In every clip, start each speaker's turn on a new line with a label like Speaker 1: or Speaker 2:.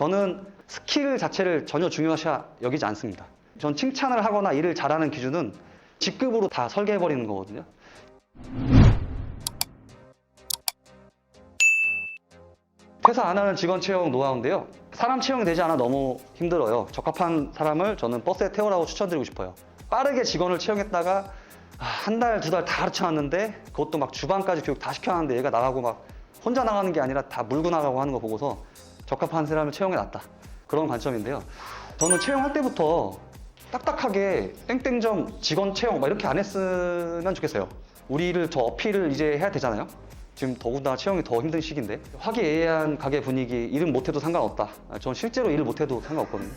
Speaker 1: 저는 스킬 자체를 전혀 중요시 여기지 않습니다. 전 칭찬을 하거나 일을 잘하는 기준은 직급으로 다 설계해버리는 거거든요. 퇴사 안 하는 직원 채용 노하우인데요. 사람 채용이 되지 않아 너무 힘들어요. 적합한 사람을 저는 버스에 태우라고 추천드리고 싶어요. 빠르게 직원을 채용했다가 아, 한 달, 두 달 다 가르쳐놨는데 그것도 막 주방까지 교육 다 시켜놨는데 얘가 나가고 막 혼자 나가는 게 아니라 다 물고 나가고 하는 거 보고서 적합한 사람을 채용해 놨다. 그런 관점인데요. 저는 채용할 때부터 딱딱하게 땡땡점 직원 채용 막 이렇게 안 했으면 좋겠어요. 우리를 저 어필을 이제 해야 되잖아요. 지금 더군다나 채용이 더 힘든 시기인데 화기애애한 가게 분위기 일은 못해도 상관없다. 아, 전 실제로 일을 못해도 상관없거든요.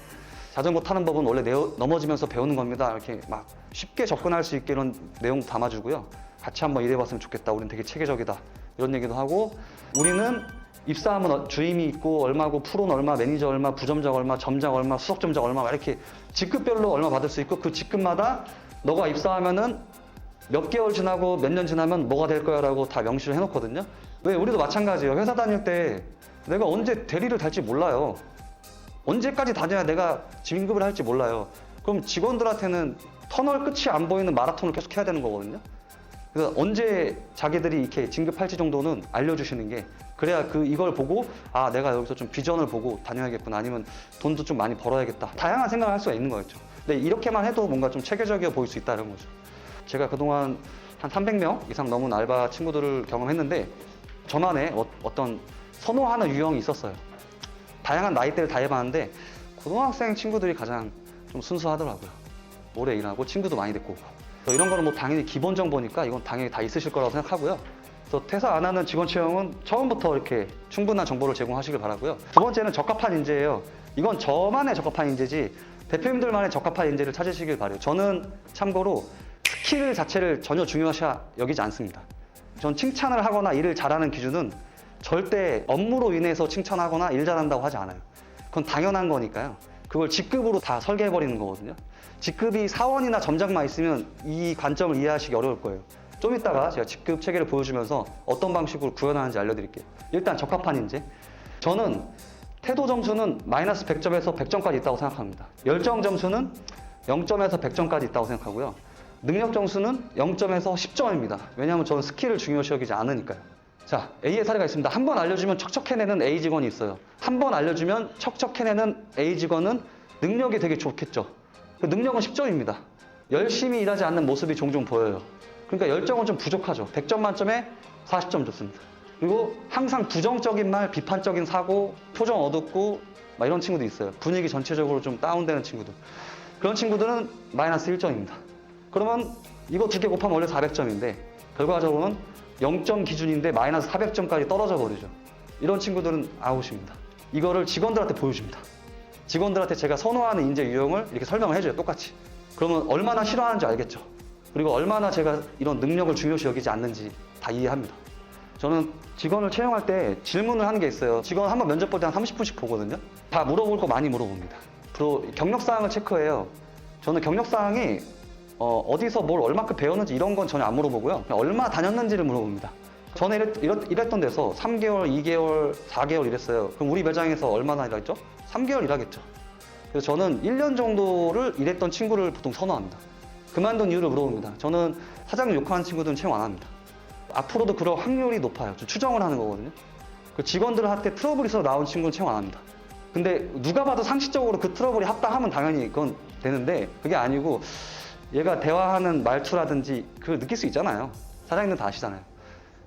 Speaker 1: 자전거 타는 법은 원래 내어- 넘어지면서 배우는 겁니다. 이렇게 막 쉽게 접근할 수 있게 이런 내용 담아주고요. 같이 한번 일해봤으면 좋겠다. 우리는 되게 체계적이다. 이런 얘기도 하고 우리는 입사하면 어- 주임이 있고 얼마고 프로는 얼마, 매니저 얼마, 부점장 얼마, 점장 얼마, 수석점장 얼마 막 이렇게 직급별로 얼마 받을 수 있고 그 직급마다 너가 입사하면은 몇 개월 지나고 몇 년 지나면 뭐가 될 거야라고 다 명시를 해놓거든요. 왜 우리도 마찬가지예요. 회사 다닐 때 내가 언제 대리를 달지 몰라요. 언제까지 다녀야 내가 진급을 할지 몰라요. 그럼 직원들한테는 터널 끝이 안 보이는 마라톤을 계속 해야 되는 거거든요. 그래서 언제 자기들이 이렇게 진급할지 정도는 알려주시는 게 그래야 그 이걸 보고 아 내가 여기서 좀 비전을 보고 다녀야겠구나 아니면 돈도 좀 많이 벌어야겠다 다양한 생각을 할 수가 있는 거였죠. 근데 이렇게만 해도 뭔가 좀 체계적이어 보일 수 있다는 거죠. 제가 그동안 한 300명 이상 넘은 알바 친구들을 경험했는데 저만의 어, 어떤 선호하는 유형이 있었어요. 다양한 나이대를 다 해봤는데 고등학생 친구들이 가장 좀 순수하더라고요. 오래 일하고 친구도 많이 됐고 그래서 이런 거는 뭐 당연히 기본 정보니까 이건 당연히 다 있으실 거라고 생각하고요. 그래서 퇴사 안 하는 직원 채용은 처음부터 이렇게 충분한 정보를 제공하시길 바라고요. 두 번째는 적합한 인재예요. 이건 저만의 적합한 인재지 대표님들만의 적합한 인재를 찾으시길 바래요. 저는 참고로 스킬 자체를 전혀 중요시 여기지 않습니다. 전 칭찬을 하거나 일을 잘하는 기준은 절대 업무로 인해서 칭찬하거나 일 잘한다고 하지 않아요. 그건 당연한 거니까요. 그걸 직급으로 다 설계해 버리는 거거든요. 직급이 사원이나 점장만 있으면 이 관점을 이해하시기 어려울 거예요. 좀 이따가 제가 직급 체계를 보여주면서 어떤 방식으로 구현하는지 알려드릴게요. 일단 적합한 인재. 저는 태도 점수는 마이너스 100점에서 100점까지 있다고 생각합니다. 열정 점수는 0점에서 100점까지 있다고 생각하고요. 능력 점수는 0점에서 10점입니다. 왜냐하면 저는 스킬을 중요시 여기지 않으니까요. 자, A의 사례가 있습니다. 한 번 알려주면 척척 해내는 A 직원이 있어요. 한 번 알려주면 척척 해내는 A 직원은 능력이 되게 좋겠죠. 그 능력은 10점입니다. 열심히 일하지 않는 모습이 종종 보여요. 그러니까 열정은 좀 부족하죠. 100점 만점에 40점 줬습니다. 그리고 항상 부정적인 말, 비판적인 사고, 표정 어둡고 막 이런 친구도 있어요. 분위기 전체적으로 좀 다운되는 친구들. 그런 친구들은 마이너스 1점입니다. 그러면 이거 두 개 곱하면 원래 400점인데 결과적으로는 0점 기준인데 마이너스 400점까지 떨어져 버리죠. 이런 친구들은 아웃입니다. 이거를 직원들한테 보여줍니다. 직원들한테 제가 선호하는 인재 유형을 이렇게 설명을 해줘요. 똑같이. 그러면 얼마나 싫어하는지 알겠죠. 그리고 얼마나 제가 이런 능력을 중요시 여기지 않는지 다 이해합니다. 저는 직원을 채용할 때 질문을 하는 게 있어요. 직원 한번 면접 볼 때 한 30분씩 보거든요. 다 물어볼 거 많이 물어봅니다. 그리고 경력 사항을 체크해요. 저는 경력 사항이 어, 디서 뭘 얼마큼 배웠는지 이런 건 전혀 안 물어보고요. 얼마 다녔는지를 물어봅니다. 전에 이랬, 이랬, 이랬던 데서 3개월, 2개월, 4개월 일했어요. 그럼 우리 매장에서 얼마나 일했죠? 3개월 일하겠죠. 그래서 저는 1년 정도를 일했던 친구를 보통 선호합니다. 그만둔 이유를 물어봅니다. 저는 사장님 욕하는 친구들은 채용 안 합니다. 앞으로도 그럴 확률이 높아요. 저 추정을 하는 거거든요. 그 직원들한테 트러블이 있어서 나온 친구는 채용 안 합니다. 근데 누가 봐도 상식적으로 그 트러블이 합당하면 당연히 그건 되는데 그게 아니고 얘가 대화하는 말투라든지 그걸 느낄 수 있잖아요. 사장님들 다 아시잖아요.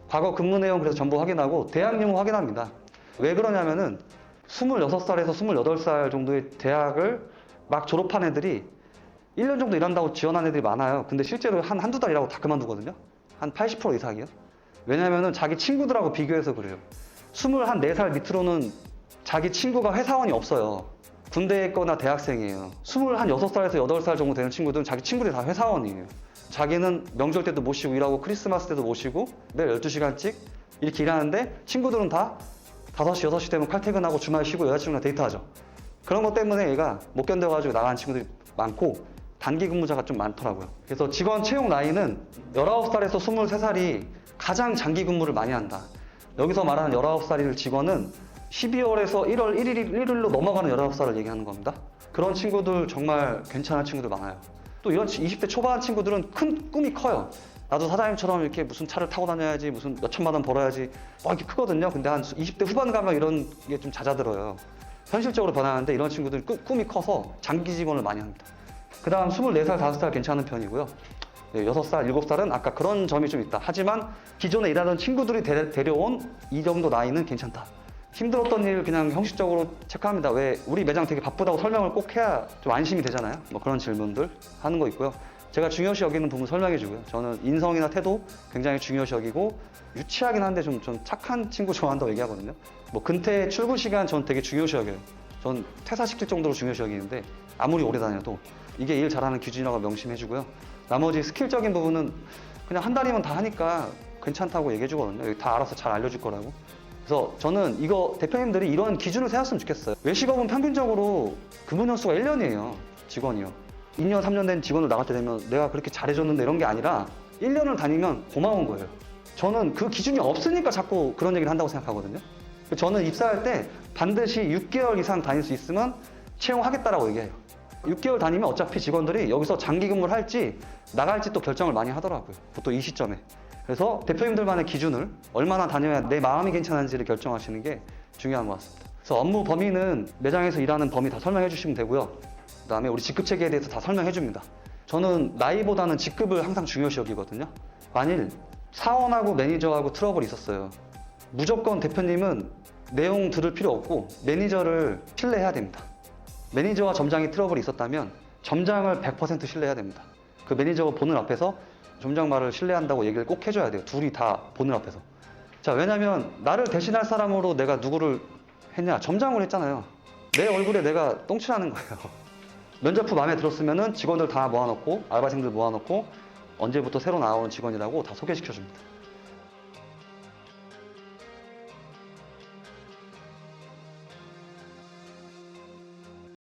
Speaker 1: 과거 근무 내용 그래서 전부 확인하고 대학 유무 확인합니다. 왜 그러냐면은 26살에서 28살 정도의 대학을 막 졸업한 애들이 1년 정도 일한다고 지원한 애들이 많아요. 근데 실제로 한 한두 달 일하고 다 그만두거든요. 한 80% 이상이요. 왜냐면은 자기 친구들하고 비교해서 그래요. 24살 밑으로는 자기 친구가 회사원이 없어요. 군대에 있거나 대학생이에요. 26살에서 8살 정도 되는 친구들은 자기 친구들이 다 회사원이에요. 자기는 명절 때도 못 쉬고 일하고 크리스마스 때도 못 쉬고 매일 12시간씩 이렇게 일하는데 친구들은 다 5시, 6시 되면 칼퇴근하고 주말 쉬고 여자친구랑 데이트하죠. 그런 것 때문에 얘가 못 견뎌가지고 나간 친구들이 많고 단기 근무자가 좀 많더라고요. 그래서 직원 채용 나이는 19살에서 23살이 가장 장기 근무를 많이 한다. 여기서 말하는 19살일 직원은 12월에서 1월 1일, 1일로 넘어가는 19살을 얘기하는 겁니다. 그런 친구들 정말 괜찮은 친구들 많아요. 또 이런 20대 초반 친구들은 큰 꿈이 커요. 나도 사장님처럼 이렇게 무슨 차를 타고 다녀야지, 무슨 몇 천만 원 벌어야지, 막 이렇게 크거든요. 근데 한 20대 후반 가면 이런 게 좀 잦아들어요. 현실적으로 변하는데 이런 친구들 은 꿈이 커서 장기 직원을 많이 합니다. 그 다음 24살, 5살 괜찮은 편이고요. 네, 6살, 7살은 아까 그런 점이 좀 있다. 하지만 기존에 일하던 친구들이 데, 데려온 이 정도 나이는 괜찮다. 힘들었던 일 그냥 형식적으로 체크합니다. 왜 우리 매장 되게 바쁘다고 설명을 꼭 해야 좀 안심이 되잖아요. 뭐 그런 질문들 하는 거 있고요. 제가 중요시 여기는 부분 설명해 주고요. 저는 인성이나 태도 굉장히 중요시 여기고 유치하긴 한데 좀, 좀 착한 친구 좋아한다고 얘기하거든요. 뭐 근태 출근 시간 전 되게 중요시 여겨요. 전 퇴사시킬 정도로 중요시 여기는데 아무리 오래 다녀도 이게 일 잘하는 기준이라고 명심해 주고요. 나머지 스킬적인 부분은 그냥 한 달이면 다 하니까 괜찮다고 얘기해 주거든요. 다 알아서 잘 알려줄 거라고. 그래서 저는 이거 대표님들이 이런 기준을 세웠으면 좋겠어요. 외식업은 평균적으로 근무 연수가 1년이에요. 직원이요. 2년, 3년 된 직원을 나갈 때 되면 내가 그렇게 잘해줬는데 이런 게 아니라 1년을 다니면 고마운 거예요. 저는 그 기준이 없으니까 자꾸 그런 얘기를 한다고 생각하거든요. 저는 입사할 때 반드시 6개월 이상 다닐 수 있으면 채용하겠다라고 얘기해요. 6개월 다니면 어차피 직원들이 여기서 장기 근무를 할지 나갈지 또 결정을 많이 하더라고요. 보통 이 시점에. 그래서 대표님들만의 기준을 얼마나 다녀야 내 마음이 괜찮은지를 결정하시는 게 중요한 것 같습니다. 그래서 업무 범위는 매장에서 일하는 범위 다 설명해 주시면 되고요. 그 다음에 우리 직급 체계에 대해서 다 설명해 줍니다. 저는 나이보다는 직급을 항상 중요시 여기거든요. 만일 사원하고 매니저하고 트러블이 있었어요. 무조건 대표님은 내용 들을 필요 없고 매니저를 신뢰해야 됩니다. 매니저와 점장이 트러블이 있었다면 점장을 100% 신뢰해야 됩니다. 그 매니저가 보는 앞에서 점장 말을 신뢰한다고 얘기를 꼭 해줘야 돼요. 둘이 다 보는 앞에서. 자, 왜냐면 나를 대신할 사람으로 내가 누구를 했냐? 점장을 했잖아요. 내 얼굴에 내가 똥칠하는 거예요. 면접부 마음에 들었으면은 직원들 다 모아놓고 알바생들 모아놓고 언제부터 새로 나오는 직원이라고 다 소개시켜줍니다.